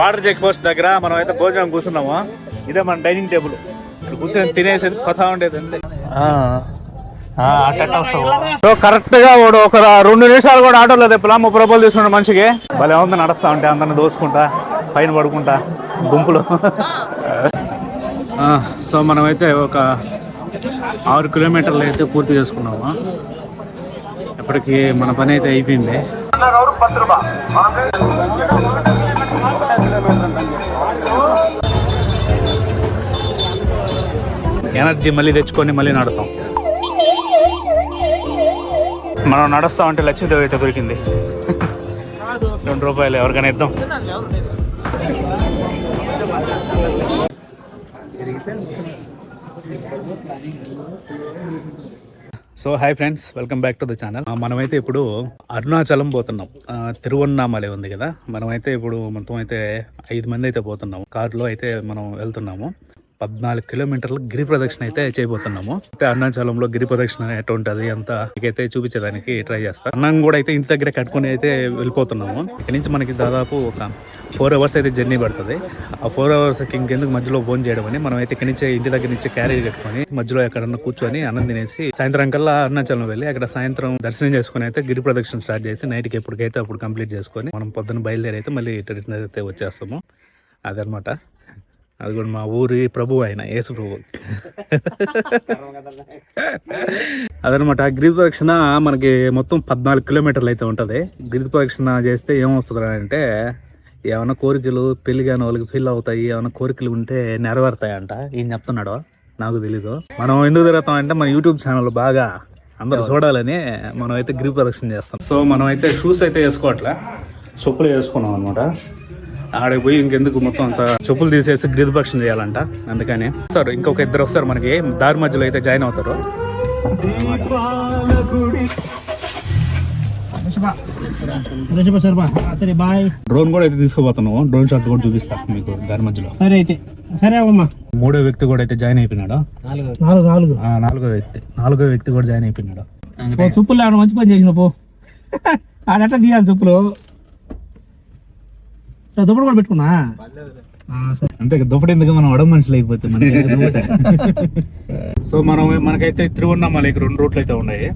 Border check post దగ్గర మనం అయితే భోజనం కూర్చున్నాము? ఇదే మన డైనింగ్ టేబుల్. ఇక్కడ కూర్చొని తినేసేది కొత్త ఉండేది అంతే. సో కరెక్ట్గా వాడు ఒక రెండు నిమిషాలు కూడా ఆటోలో తెప్పలా ముప్పై రూపాయలు తీసుకున్నాడు మనిషికి భలే ఉంది నడుస్తా ఉంటే అందరిని దోసుకుంటా పైన పడుకుంటా గుంపులో. సో మనమైతే ఒక ఆరు కిలోమీటర్లు అయితే పూర్తి చేసుకున్నాము? ఇప్పటికి మన పని అయితే అయిపోయింది. ఎనర్జీ మళ్ళీ తెచ్చుకొని మళ్ళీ నడతాం. మనం నడుస్తాం అంటే లక్ష్మీదేవి అయితే దొరికింది. రెండు రూపాయలు ఎవరికైనా ఇద్దాం. So hi friends welcome back to the channel మనమైతే ఇప్పుడు అరుణాచలం పోతున్నాం. ఆ, తిరువన్నామలై ఉంది కదా. మనమైతే ఇప్పుడు మొత్తం అయితే ఐదు మంది అయితే పోతున్నాము కారులో అయితే మనం వెళ్తున్నాము. పద్నాలుగు కిలోమీటర్ల గిరి ప్రదక్షిణ అయితే చేయబోతున్నాము. అయితే అరుణాచలంలో గిరి ప్రదక్షిణ ఎట్లా ఉంటుంది అంతా మీకైతే చూపించడానికి ట్రై చేస్తాం. అన్నం కూడా అయితే ఇంటి దగ్గర కట్టుకొని అయితే వెళ్ళిపోతున్నాము. ఇక్కడ నుంచి మనకి దాదాపు ఒక ఫోర్ అవర్స్ అయితే జర్నీ పడుతుంది. ఆ ఫోర్ అవర్స్కి ఇంకెందుకు మధ్యలో ఫోన్ చేయడం అని మనం అయితే ఇక్కడి నుంచి ఇంటి దగ్గర నుంచి క్యారేజ్ కట్టుకొని మధ్యలో ఎక్కడన్నా కూర్చొని అన్నం తినేసి సాయంత్రం కల్లా అరుణాచలం వెళ్ళి అక్కడ సాయంత్రం దర్శనం చేసుకుని అయితే గిరి ప్రదక్షిణ స్టార్ట్ చేసి నైట్కి ఎప్పటికైతే అప్పుడు కంప్లీట్ చేసుకొని మనం పొద్దున్న బయలుదేరి అయితే మళ్ళీ రిటర్న్ అయితే వచ్చేస్తాము. అదనమాట అది కూడా మా ఊరి ప్రభు ఆయన యేసు ప్రభు. అదనమాట గిరి ప్రదక్షిణ మనకి మొత్తం పద్నాలుగు కిలోమీటర్లు అయితే ఉంటుంది. గిరి ప్రదక్షిణ చేస్తే ఏమొస్తుంది అంటే ఏమైనా కోరికలు పెళ్ళి కాని వాళ్ళకి ఫీల్ అవుతాయి ఏమైనా కోరికలు ఉంటే నెరవేరుతాయంట. ఏం చెప్తున్నాడో నాకు తెలీదు. మనం ఎందుకు తిరుగుతాం అంటే మన యూట్యూబ్ ఛానల్ బాగా అందరూ చూడాలని మనం అయితే గిరి ప్రదక్షిణ చేస్తాం. సో మనం అయితే షూస్ అయితే వేసుకోవట్లే. చెప్పులు వేసుకున్నాం అనమాట ఆడికి పోయి ఇంకెందుకు మొత్తం అంత చెప్పులు తీసేసి గిరిదపక్షం చేయాలంట. అందుకని సార్ ఇంకొక ఇద్దరు వస్తారు మనకి. దారి మధ్యలో అయితే జాయిన్ అవుతారు. డ్రోన్ కూడా అయితే తీసుకోబోతున్నాము డ్రోన్ షాట్ కూడా చూపిస్తా మీకు దారి మధ్యలో. సరే అయితే. సరే అమ్మా మూడో వ్యక్తి కూడా అయితే జాయిన్ అయిపోయినాడు? నాలుగు నాలుగు ఆ, నాలుగో వ్యక్తి. నాలుగో వ్యక్తి కూడా జాయిన్ అయిపోయినాడు? ఆడ మంచి పని చేసిన పో. ఆడట తీయాలి చెప్పులు. సో దుప్పటి కూడా పెట్టుకున్నా? ఆ, సరే. అంతే దుప్పటి ఎందుకు? మనం వడం మనుషులు అయిపోతే మనకి దుప్పటి. సో మనం మనకైతే తిరువన్నామలైకి రెండు రూట్లు అయితే ఉన్నాయి.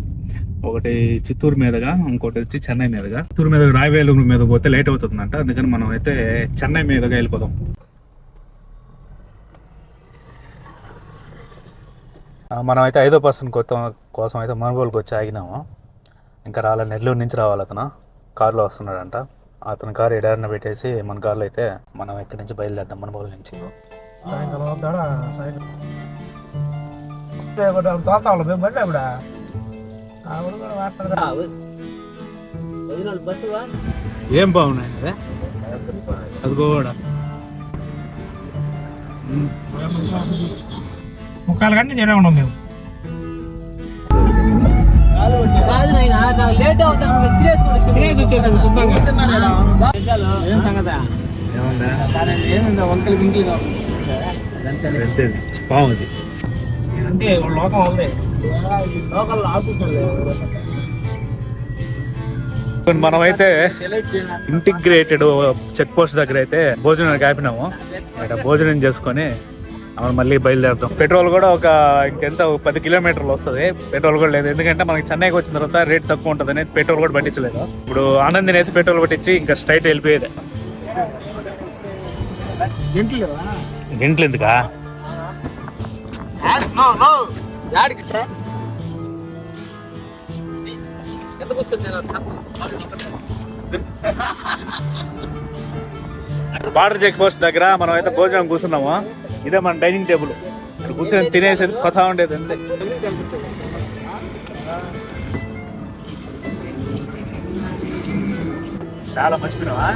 ఒకటి చిత్తూరు మీదుగా ఇంకోటి వచ్చి చెన్నై మీదుగా. చిత్తూరు మీద రాయవేలూరు మీద పోతే లేట్ అవుతుందంట. అందుకని మనం అయితే చెన్నై మీదుగా వెళ్ళిపోదాం. ఆ, మనం అయితే ఐదో పర్సన్ కొత్త కోసం అయితే మనుగోలుకి వచ్చి ఆగినాము. ఇంకా రాలే నెల్లూరు నుంచి రావాలి అతను. కారులో వస్తున్నాడంట. అతని కారు ఎడారిన పెట్టేసి మన కార్లో అయితే మనం ఇక్కడి నుంచి బయలుదేద్దాం మనుగోలు నుంచి. సాయంకాలం అవుతాడా? సాయంకాలం తోతాళ్ళు మేము బండి ఆవిడ ఆవిడ కూడా మాట్లాడదా ఏం బాగున్నాయి అదే అది కూడా ముక్కాలు గంట తినేసి వచ్చేసాను లోకం మనమైతే ఇంటిగ్రేటెడ్ చెక్ పోస్ట్ దగ్గర అయితే భోజనానికి ఆపినాము. ఇక్కడ భోజనం చేసుకొని మనం మళ్ళీ బయలుదేరుతాం. పెట్రోల్ కూడా ఒక ఇంకెంత పది కిలోమీటర్లు వస్తుంది. పెట్రోల్ కూడా లేదు. ఎందుకంటే మనకి చెన్నైకి వచ్చిన తర్వాత రేట్ తక్కువ ఉంటుంది అనేది పెట్రోల్ కూడా పట్టించలేదు. ఇప్పుడు ఆనంద్ వేసి పెట్రోల్ పట్టించి ఇంకా స్ట్రైట్ వెళ్ళిపోయేది. ఇంట్లో ఎందుకా బార్డర్ చెక్ పోస్ట్ దగ్గర మనం అయితే భోజనం కూర్చున్నాము. ఇదే మన డైనింగ్ టేబుల్. ఇక్కడ కూర్చొని తినేసేది కొత్త ఉండేది అంతే. చాలా మర్చిపోయినావా?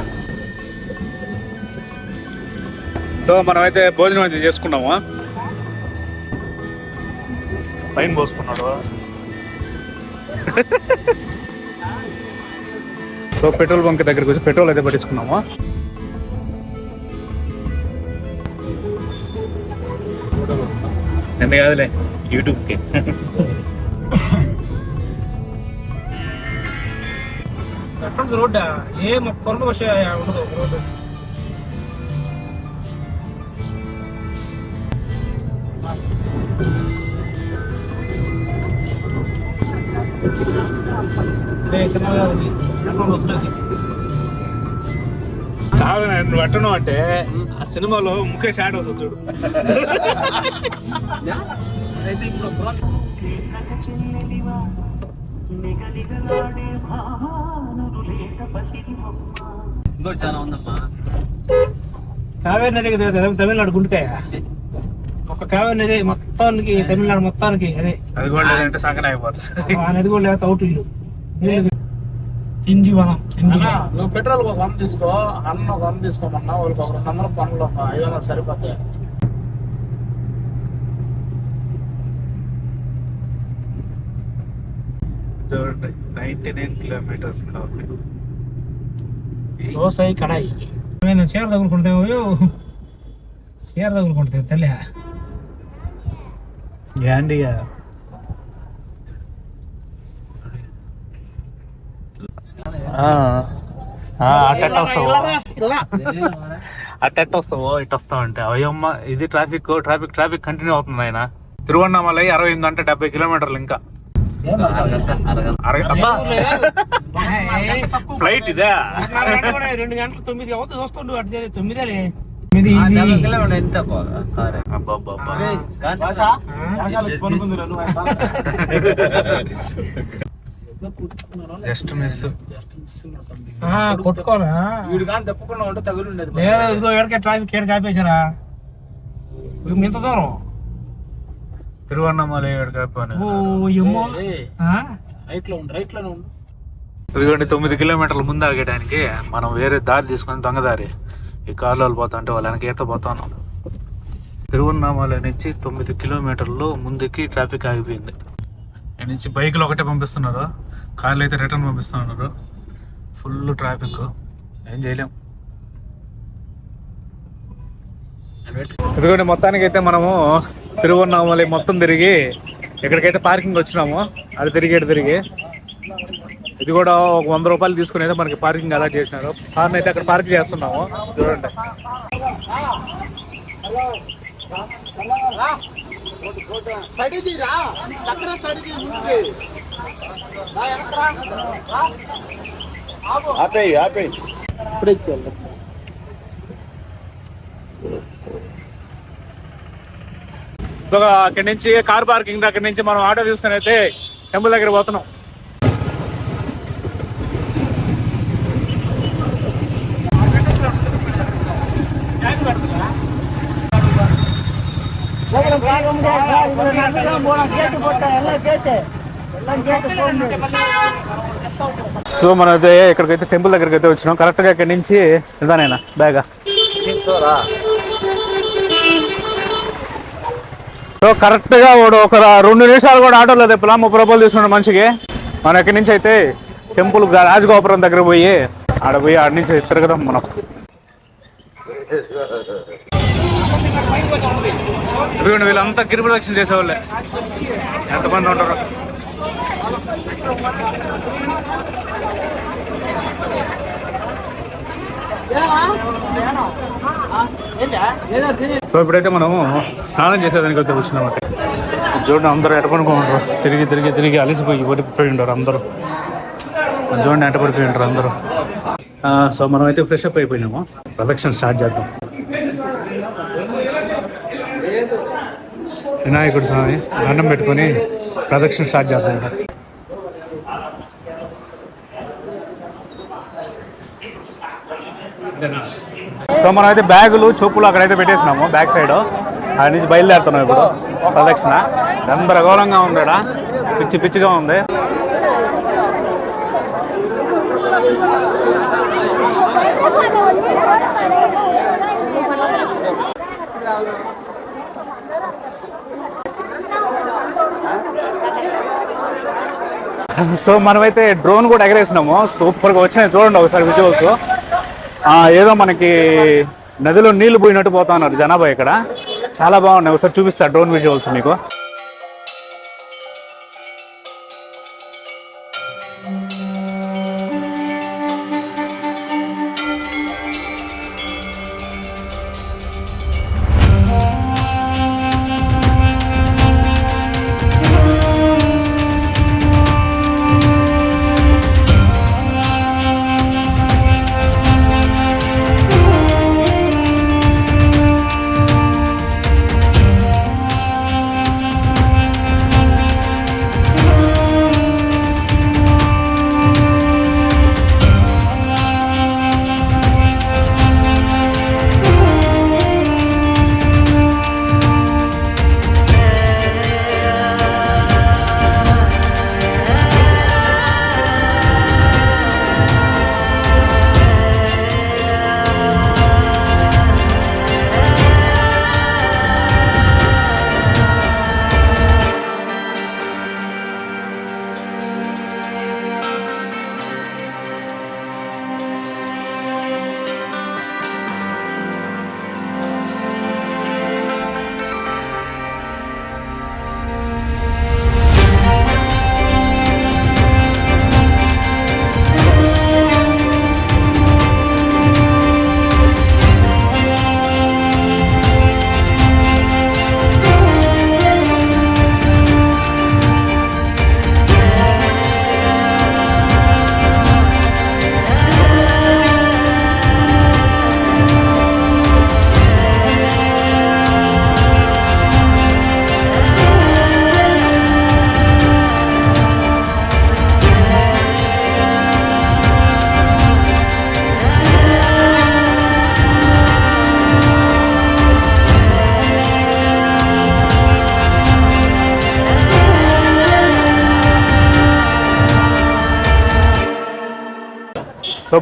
సో మనం అయితే భోజనం అయితే చేసుకున్నాము? పైన పోసుకున్నాడు. సో పెట్రోల్ బంక్ దగ్గరికి వచ్చి పెట్రోల్ అయితే పట్టించుకున్నాము? అంటే కాదులే యూట్యూబ్కి ఎక్కడికి రోడ్డా ఏ కొరకు వచ్చే ఉండదు రోడ్డు చిన్నగా ఉంది ఎక్కడ వద్దు కాదు నువ్వు ఎట్టను అంటే ఆ సినిమాలో ముఖేష్ యాడ్ వస్తుంది చూడు. అయితే ఇప్పుడు ఇంకోటి చాలా ఉందమ్మా. కావేరి నది తమిళనాడు గుండెకాయ ఒక కావేరి నది మొత్తానికి తమిళనాడు మొత్తానికి అదే. అది కూడా లేదంటే సంగన అయిపోతుంది ఆ నది కూడా లేకపోతే అవుట్ ఇల్లు. నీళ్ళు చింజి వనం చింజి అన్నా, వనం. నువ్వు పెట్రోల్ ఒక వంద తీసుకో అన్న ఒక వంద తీసుకోమన్నా వాళ్ళకి ఒక రెండు వందల పనులు ఒక ఐదు వందలు సరిపోతాయి. చూడండి ninety nine kilometres coffee dosa కడాయి. నేను చీర తగులుకుంటావు చీర తగులుకుంటుంది తల్లి. యాండియా అట్ట వస్తావు? అట్ట వస్తావు? ఇటు వస్తావు అంటే. అయ్యమ్మ ఇది ట్రాఫిక్ ట్రాఫిక్ ట్రాఫిక్ కంటిన్యూ అవుతుంది ఆయన తిరువண்ணామలై అరవై ఎనిమిది అంటే డెబ్బై కిలోమీటర్లు ఇంకా. అరగ అబ్బా. ఫ్లైట్ ఇదే? రెండు గంటలు తొమ్మిది అవుతుంది చూస్తుండు అటు తొమ్మిది ఎంత జస్ట్ మిస్. ఆ, కొట్టుకోనా వీడు కానీ తప్పకుండా ఉంటే తగులు ఉండేది లేదా ఇదిగో ఎడకే ట్రాఫిక్ కాపేశారా? ఇవి ఇంత దూరం? తిరువண்ணామలై కాకపోయినా ఓ ఎమ్మో. ఆ? రైట్లో ఉండు రైట్లోనే ఉండు. ఇదిగోండి తొమ్మిది కిలోమీటర్ల ముందు ఆగేయడానికి మనం వేరే దారి తీసుకొని దొంగదారి. ఈ కార్లో పోతా అంటే వాళ్ళ వెనక ఈత పోతా ఉన్నాం తిరువన్నామలై నుంచి తొమ్మిది కిలోమీటర్లు ముందుకి ట్రాఫిక్ ఆగిపోయింది. ఇక్కడ నుంచి బైకులు ఒకటే పంపిస్తున్నారు. కార్లు అయితే రిటర్న్ పంపిస్తున్నారు. ఫుల్ ట్రాఫిక్ ఏం చేయలేం. ఎందుకంటే మొత్తానికి అయితే మనము తిరువన్నామలై మొత్తం తిరిగి ఎక్కడికైతే పార్కింగ్ వచ్చినాము. అది తిరిగేటి తిరిగి. ఇది కూడా ఒక వంద రూపాయలు తీసుకుని అయితే మనకి పార్కింగ్ అలాట్ చేసినారు. కార్ని అయితే అక్కడ పార్క్ చేస్తున్నాము. చూడండి. రా. చక్రం. ఆపేయి ఆపేయి. ఇప్పుడే ఇచ్చేయాలి. అక్కడి నుంచి కార్ పార్కింగ్ దగ్గర నుంచి మనం ఆటో తీసుకుని అయితే టెంపుల్ దగ్గర పోతున్నాం. సో మనం అయితే ఇక్కడికైతే టెంపుల్ దగ్గరికి అయితే వచ్చినాం. కరెక్ట్గా ఇక్కడి నుంచి ఇదానైనా బ్యాగా సో కరెక్ట్గా వాడు ఒక రెండు నిమిషాలు కూడా ఆటోలో తెప్పలా ముప్పై రూపాయలు తీసుకున్నాడు మనిషికి. మనం ఎక్కడి నుంచి అయితే టెంపుల్ రాజగోపురం దగ్గర పోయి ఆడ పోయి ఆడ నుంచి తిరగదాం మనం. ఇదిగోండి వీళ్ళంతా గిరి ప్రదక్షిణ చేసేవాళ్ళే. ఎంతమంది ఉంటారు. సో ఇప్పుడైతే మనము స్నానం చేసేదానికి అయితే వచ్చినాం అక్కడ. చూడండి అందరూ ఎటపడుకుంటారు. తిరిగి తిరిగి తిరిగి అలసిపోయి పడిపోయి ఉంటారు అందరూ. చూడండి ఎటపడిపోయి ఉంటారు అందరూ. సో మనం అయితే ఫ్రెష్ అప్ అయిపోయినాము. ప్రదక్షిణ స్టార్ట్ చేద్దాం. వినాయకుడు స్వామి దండం పెట్టుకొని ప్రదక్షిణ స్టార్ట్ చేద్దాం సో మనం అయితే బ్యాగులు చెప్పులు అక్కడైతే పెట్టేసినాము బ్యాక్ సైడ్. అక్కడ నుంచి బయలుదేరుతున్నాం ఇప్పుడు. ప్రదక్షిణ. గందరగోళంగా ఉంది ఈడ. పిచ్చి పిచ్చిగా ఉంది. సో మనమైతే డ్రోన్ కూడా ఎగరేసినాము. సూపర్గా వచ్చినాయి చూడండి ఒకసారి విజువల్స్ ఏదో మనకి నదిలో నీళ్ళు పోయినట్టు పోతా ఉన్నారు జనాభా ఇక్కడ. చాలా బాగున్నాయి. ఒకసారి చూపిస్తా డ్రోన్ విజువల్స్ మీకు.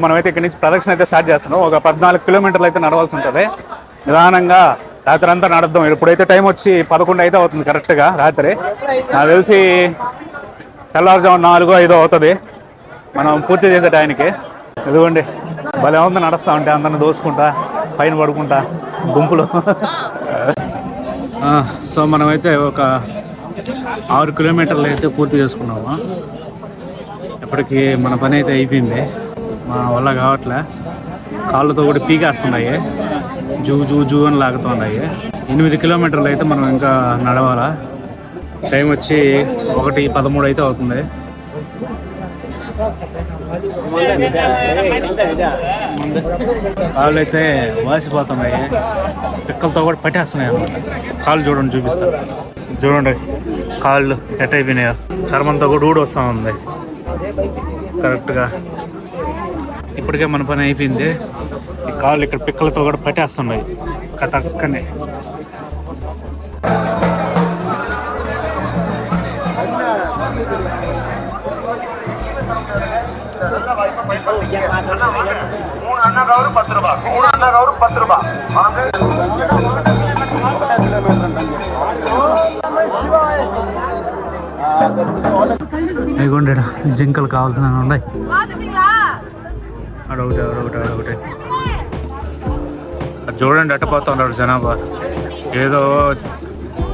మనమైతే ఇక్కడ నుంచి ప్రదక్షిణ అయితే స్టార్ట్ చేస్తున్నాం. ఒక పద్నాలుగు కిలోమీటర్లు అయితే నడవాల్సి ఉంటుంది. నిదానంగా రాత్రి అంతా నడద్దాం. ఇప్పుడైతే టైం వచ్చి పదకొండు అయితే అవుతుంది కరెక్ట్గా రాత్రి. నాకు తెలిసి తెల్లవారుజాము నాలుగు ఐదో అవుతుంది. మనం పూర్తి చేసే టైంకి. ఇదిగోండి భలే ఉంది నడుస్తా ఉంటే అందరిని దోసుకుంటా పైన పడుకుంటా గుంపులు. సో మనమైతే ఒక ఆరు కిలోమీటర్లు అయితే పూర్తి చేసుకున్నాము. ఇప్పటికీ మన పని అయితే అయిపోయింది. మా వల్ల కావట్లే. కాళ్ళతో కూడా పీకేస్తున్నాయి. జూ జూ జూ అని లాగుతున్నాయి ఎనిమిది కిలోమీటర్లు అయితే మనం ఇంకా నడవాలా. టైం వచ్చి ఒకటి పదమూడు అయితే అవుతుంది. కాళ్ళు అయితే వాసిపోతున్నాయి. పిక్కలతో కూడా పట్టేస్తున్నాయి అన్నమాట. కాళ్ళు చూడండి చూపిస్తా. చూడండి కాళ్ళు ఎట్ అయిపోయినాయో చర్మంతో కూడా ఊడి వస్తూ ఉంది కరెక్ట్గా ఇప్పటికే మన పని అయిపోయింది. ఈ కాళ్ళు ఇక్కడ పిక్కలతో కూడా పట్టేస్తున్నాయి. కథక్కనే జింకలు కావాల్సిన ఉన్నాయి. అడొకటి అడొకటి అడొకటి. అది చూడండి అట్ట పోతా ఉన్నారు జనాభా. ఏదో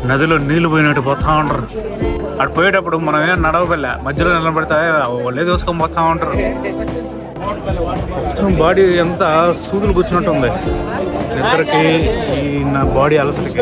నదిలో నీళ్ళు పోయినట్టు పోతా ఉంటారు. అటు పోయేటప్పుడు మనం ఏం నడవబెల్ల మధ్యలో నిలబడితే వాళ్ళే దోసుకొని పోతా ఉంటారు. మొత్తం బాడీ ఎంత సూదులు కూర్చున్నట్టు ఉంది నిద్రకి ఈ నా బాడీ అలసలకి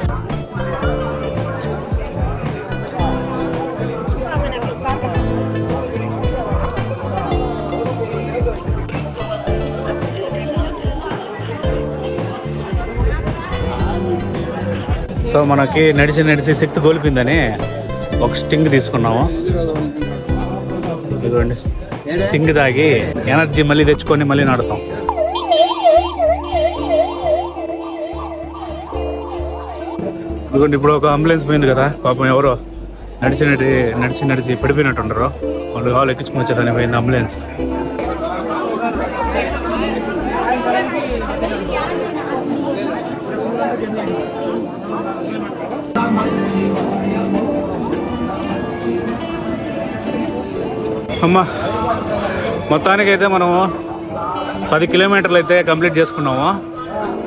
సో మనకి నడిచి నడిచి శక్తి కోల్పోయిందని ఒక స్టింగ్ తీసుకున్నాము. ఇదిగోండి. స్టింగ్ తాగి ఎనర్జీ మళ్ళీ తెచ్చుకొని మళ్ళీ నడతాం. ఇదిగోండి ఇప్పుడు ఒక అంబులెన్స్ పోయింది కదా పాపం ఎవరో నడిచి నడి నడిచి నడిచి పడిపోయినట్టుండరు. వాళ్ళు కావాలి ఎక్కించుకుని వచ్చారని పోయింది అంబులెన్స్. అమ్మా మొత్తానికైతే మనము పది కిలోమీటర్లు అయితే కంప్లీట్ చేసుకున్నాము.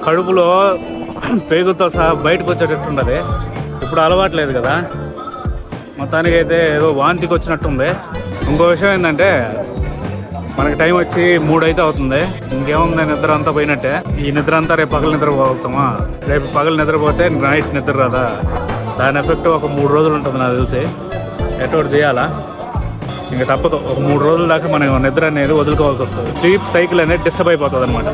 కడుపులో పేగుతో సహా బయటకు వచ్చేటట్టు ఉండదు ఇప్పుడు అలవాట్లేదు కదా. మొత్తానికైతే ఏదో వాంతికి వచ్చినట్టుంది ఇంకో విషయం ఏంటంటే మనకి టైం వచ్చి మూడు అయితే అవుతుంది. ఇంకేముంది నిద్ర అంతా పోయినట్టే. ఈ నిద్ర అంతా రేపు పగలు నిద్రపోతామా రేపు పగలు నిద్రపోతే నైట్ నిద్ర రాదా? దాని ఎఫెక్ట్ ఒక మూడు రోజులు ఉంటుంది నాకు తెలిసి. ఎటో చేయాలా? ఇంకా తప్పదు. ఒక మూడు రోజుల దాకా మనం నిద్ర అనేది వదులుకోవాల్సి వస్తుంది. స్లీప్ సైకిల్ అనేది డిస్టర్బ్ అయిపోతుంది అనమాట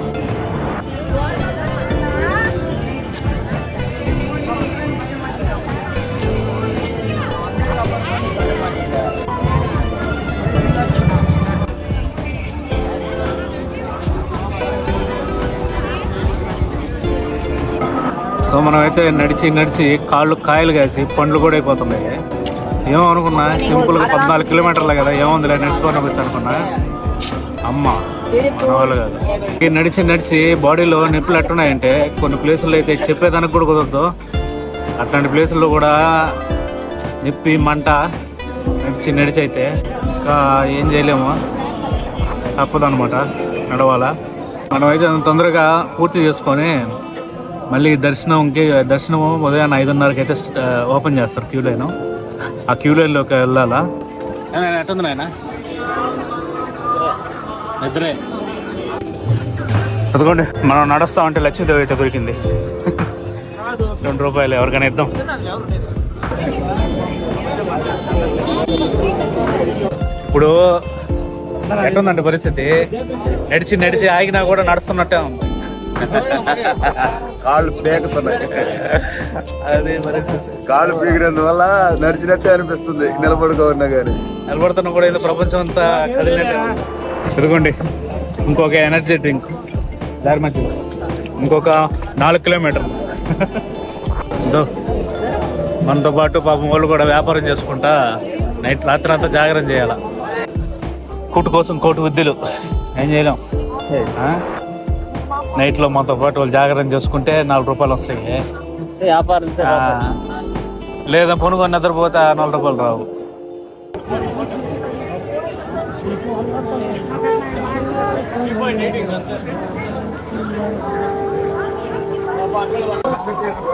సో మనమైతే నడిచి నడిచి కాళ్ళు కాయలు కాసి పండ్లు కూడా అయిపోతున్నాయి. ఏమో అనుకున్నా సింపుల్గా పద్నాలుగు కిలోమీటర్లే కదా ఏముందిలే నడిచిపోయినా వచ్చి అనుకున్నా? అమ్మ వాళ్ళు కాదు. నడిచి నడిచి బాడీలో నొప్పులు ఎట్టున్నాయంటే కొన్ని ప్లేసుల్లో అయితే చెప్పేదానికి కూడా కుదరదు. అట్లాంటి ప్లేసుల్లో కూడా నొప్పి మంట నడిచి నడిచి అయితే ఇంకా ఏం చేయలేము. తప్పదనమాట నడవాలా. మనమైతే తొందరగా పూర్తి చేసుకొని మళ్ళీ దర్శనంకి దర్శనం ఉదయాన్నే ఐదున్నరకి అయితే ఓపెన్ చేస్తారు క్యూ లైన్. ఆ క్యూ లైన్లోకి వెళ్ళాలా? ఎట్టుంది నాయన నిద్రే. అదిగోండి మనం నడుస్తా ఉంటే లక్ష్మీదేవి అయితే దొరికింది. రెండు రూపాయలు ఎవరికైనా ఇద్దాం. ఇప్పుడు ఎట్టుందంటే పరిస్థితి? నడిచి నడిచి ఆగినా కూడా నడుస్తున్నట్టే ఉంది. కాళ్ళు పేకుతున్నాయి అదే మరి. కాళ్ళు పీకినందువల్ల నడిచినట్టే అనిపిస్తుంది నిలబడుకోన్నా కానీ. నిలబడుతున్న కూడా ఏదో ప్రపంచం అంతా కదిలినట్టే. ఇదిగోండి ఇంకొక ఎనర్జీ డ్రింక్. దారి మధ్యలో. ఇంకొక నాలుగు కిలోమీటర్లు. ఇదో మనతో పాటు పాపం వాళ్ళు కూడా వ్యాపారం చేసుకుంటా నైట్ రాత్రి అంతా జాగ్రత్త చేయాల. కూటు కోసం కోటి విద్యలు ఏం చేయలేం? నైట్లో మనతో పాటు వాళ్ళు జాగ్రత్త చేసుకుంటే నాలుగు రూపాయలు వస్తాయి. వ్యాపారం లేదా కొనుక్కొని నిద్రపోతే ఆ నాలుగు రూపాయలు రావు.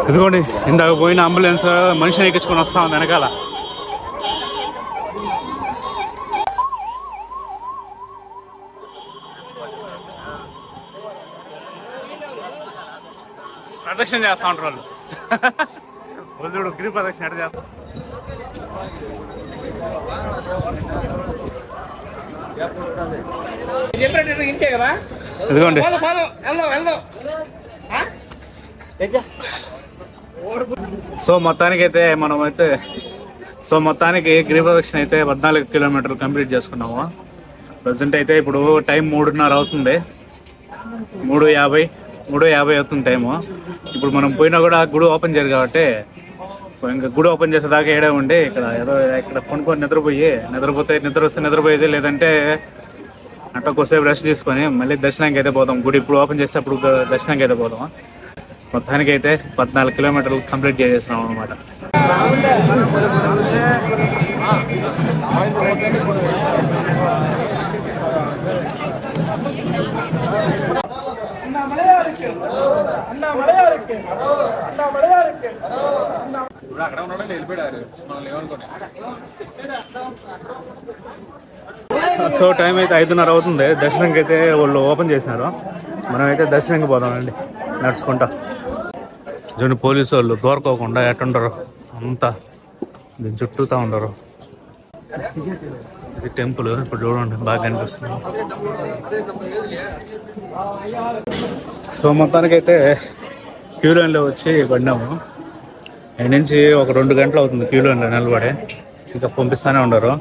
ఇదిగోండి ఇందాక పోయిన అంబులెన్స్ మనిషిని ఎక్కించుకొని వస్తా ఉంది వెనకాల. ప్రదక్షిణ చేస్తా ఉంటారు వాళ్ళు. వాళ్ళు చూడు గిరి ప్రదక్షిణ ఎట్ట చేస్తారు చెప్పినట్టు ఇంతే కదా? ఇదిగోండి. సో మొత్తానికి అయితే మనం అయితే సో మొత్తానికి గిరి ప్రదక్షిణ అయితే పద్నాలుగు కిలోమీటర్లు కంప్లీట్ చేసుకున్నాము. ప్రజెంట్ అయితే ఇప్పుడు టైం మూడున్నర అవుతుంది. మూడు యాభై. మూడో యాభై అవుతుంది టైము. ఇప్పుడు మనం పోయినా కూడా గుడి ఓపెన్ చేయరు కాబట్టి ఇంకా గుడి ఓపెన్ చేసేదాకా ఏడే ఉండి ఇక్కడ ఏదో ఇక్కడ కొనుక్కొని నిద్రపోయి నిద్రపోతే నిద్ర వస్తే నిద్రపోయేది లేదంటే అట్లా కొద్దిసేపు రెస్ట్ తీసుకొని మళ్ళీ దర్శనానికి అయితే పోదాం. గుడి ఇప్పుడు ఓపెన్ చేసేప్పుడు దర్శనానికి అయితే పోదాం. మొత్తానికి అయితే పద్నాలుగు కిలోమీటర్లు కంప్లీట్ చేసేసినాం అనమాట సో టైం అయితే ఐదున్నర అవుతుంది. దర్శనంకి అయితే వాళ్ళు ఓపెన్ చేసినారు. మనం అయితే దర్శనంకి పోదామండి. నడుచుకుంటా. చూడండి పోలీసు వాళ్ళు దూరకోకుండా ఎట్టుండరు అంతా దీని చుట్టూతా ఉండరు. ఇది టెంపుల్ ఇప్పుడు చూడండి బాగా కనిపిస్తుంది. సో మొత్తానికైతే క్యూ లైన్లో వచ్చి పడినాము. ఆయన నుంచి ఒక రెండు గంటలు అవుతుంది క్యూ లైన్లో నిలబడి. ఇంకా పంపిస్తానే ఉండరు.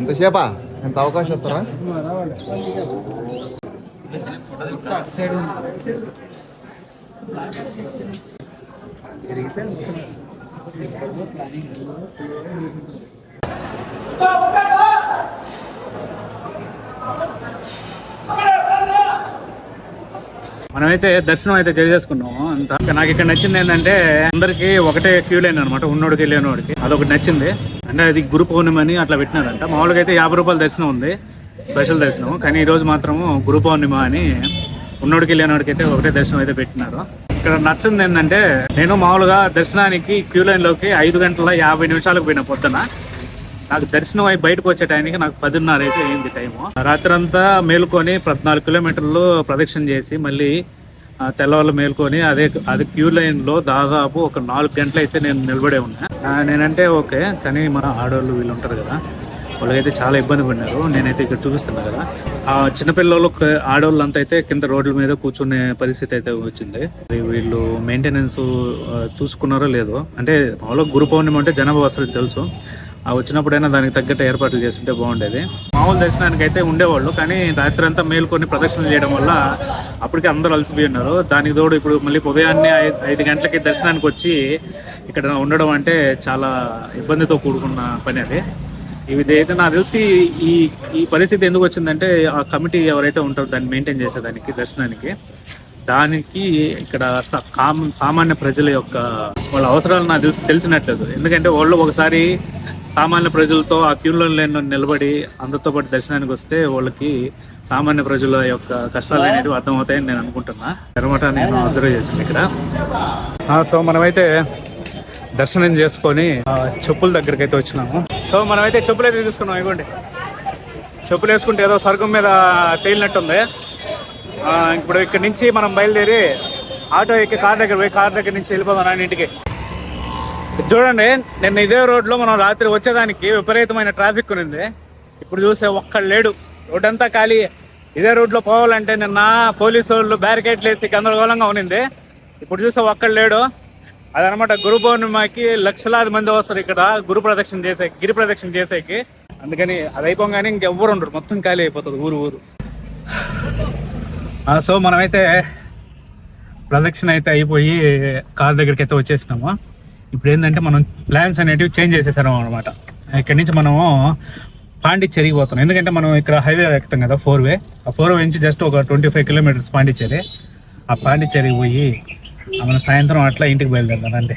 ఎంతసేపా ఎంత అవకాశం ఇస్తారా? మనమైతే దర్శనం అయితే చేసుకున్నాము అంత నాకు ఇక్కడ నచ్చింది ఏంటంటే అందరికి ఒకటే క్యూ లైన్ అనమాట ఉన్నోడికి లేనోడికి. అదొకటి నచ్చింది. అంటే అది గురు పౌర్ణమి అని అట్లా పెట్టినారంట. మామూలుగా అయితే యాభై రూపాయల దర్శనం ఉంది స్పెషల్ దర్శనం. కానీ ఈరోజు మాత్రము గురు పౌర్ణిమ అని ఉన్నోడికి లేనోడికి అయితే ఒకటే దర్శనం అయితే పెట్టినారు. ఇక్కడ నచ్చింది ఏంటంటే నేను మామూలుగా దర్శనానికి క్యూ లైన్లోకి ఐదు గంటల యాభై నిమిషాలకు పోయిన పొద్దున నాకు దర్శనం అయి బయటకు వచ్చే టైంకి నాకు పదిన్నర అయితే అయింది టైము. రాత్రంతా మేలుకొని పద్నాలుగు కిలోమీటర్లు ప్రదక్షిణ చేసి మళ్ళీ తెల్లవాళ్ళు మేల్కొని అదే అది క్యూ లైన్లో దాదాపు ఒక నాలుగు గంటలు అయితే నేను నిలబడే ఉన్నా. నేనంటే ఓకే కానీ మన ఆడవాళ్ళు వీళ్ళు ఉంటారు కదా వాళ్ళకైతే చాలా ఇబ్బంది పడినారు నేనైతే ఇక్కడ చూపిస్తున్నా కదా. ఆ చిన్నపిల్లలు ఆడవాళ్ళంతా అయితే కింద రోడ్ల మీద కూర్చునే పరిస్థితి అయితే వచ్చింది. వీళ్ళు మెయింటెనెన్స్ చూసుకున్నారో లేదో అంటే మామూలుగా గురు పౌర్ణమి అంటే జనాభా వస్తుంది తెలుసు. ఆ వచ్చినప్పుడైనా దానికి తగ్గట్టు ఏర్పాట్లు చేస్తుంటే బాగుండేది. మామూలు దర్శనానికి అయితే ఉండేవాళ్ళు కానీ రాత్రి అంతా మేల్కొని ప్రదక్షిణలు చేయడం వల్ల అప్పటికే అందరూ అలసిపోయి ఉన్నారు. దానికి తోడు ఇప్పుడు మళ్ళీ ఉదయాన్నే ఐదు గంటలకి దర్శనానికి వచ్చి ఇక్కడ ఉండడం అంటే చాలా ఇబ్బందితో కూడుకున్న పని అది. ఇవి అయితే నాకు తెలిసి ఈ ఈ పరిస్థితి ఎందుకు వచ్చిందంటే ఆ కమిటీ ఎవరైతే ఉంటారో దాన్ని మెయింటైన్ చేసేదానికి దర్శనానికి దానికి ఇక్కడ కామన్ సామాన్య ప్రజల యొక్క వాళ్ళ అవసరాలు నాకు తెలిసి తెలిసినట్లేదు. ఎందుకంటే వాళ్ళు ఒకసారి సామాన్య ప్రజలతో ఆ క్యూలో నిలబడి అందరితో పాటు దర్శనానికి వస్తే వాళ్ళకి సామాన్య ప్రజల యొక్క కష్టాలు అనేవి అర్థమవుతాయని నేను అనుకుంటున్నా. అనమాట నేను అబ్జర్వ్ చేసింది ఇక్కడ. సో మనమైతే దర్శనం చేసుకొని చెప్పుల దగ్గరికి అయితే వచ్చినాము. సో మనమైతే చెప్పులు అయితే తీసుకున్నాం ఇవ్వండి చెప్పులు వేసుకుంటే ఏదో స్వర్గం మీద తేలినట్టుంది. ఇప్పుడు ఇక్కడ నుంచి మనం బయలుదేరి ఆటో ఎక్కి కార్ దగ్గర పోయి కార్ దగ్గర నుంచి వెళ్ళిపోదాం నాన్న ఇంటికి. చూడండి నిన్న ఇదే రోడ్లో మనం రాత్రి వచ్చేదానికి విపరీతమైన ట్రాఫిక్ ఉంది ఇప్పుడు చూసే ఒక్కడు లేడు. రోడ్ అంతా ఖాళీ. ఇదే రోడ్లో పోవాలంటే నిన్న పోలీసు వాళ్ళు బ్యారికేడ్లు వేసి గందరగోళంగా ఉన్నింది. ఇప్పుడు చూస్తే ఒక్కడు లేడు. అదనమాట గురు పౌర్ణిమకి లక్షలాది మంది వస్తారు ఇక్కడ గురు ప్రదక్షిణ చేసే గిరి ప్రదక్షిణ చేసేకి. అందుకని అది అయిపోగానే ఇంకెవ్వరు ఉండరు. మొత్తం ఖాళీ అయిపోతుంది ఊరు ఊరు. సో మనమైతే ప్రదక్షిణ అయితే అయిపోయి కార్ దగ్గరికి అయితే వచ్చేసినాము. ఇప్పుడు ఏంటంటే మనం ప్లాన్స్ అనేటివి చేంజ్ చేసేసాము అనమాట ఇక్కడి నుంచి మనము పాండిచ్చేరికి పోతున్నాం. ఎందుకంటే మనం ఇక్కడ హైవే ఎక్కుతాం కదా ఫోర్ వే ఆ ఫోర్ వే నుంచి జస్ట్ ఒక ట్వంటీ ఫైవ్ కిలోమీటర్స్ పాండిచ్చేరి. ఆ పాండిచ్చేరికి పోయి మన సాయంత్రం అట్లా ఇంటికి బయలుదేరుతాం అంతే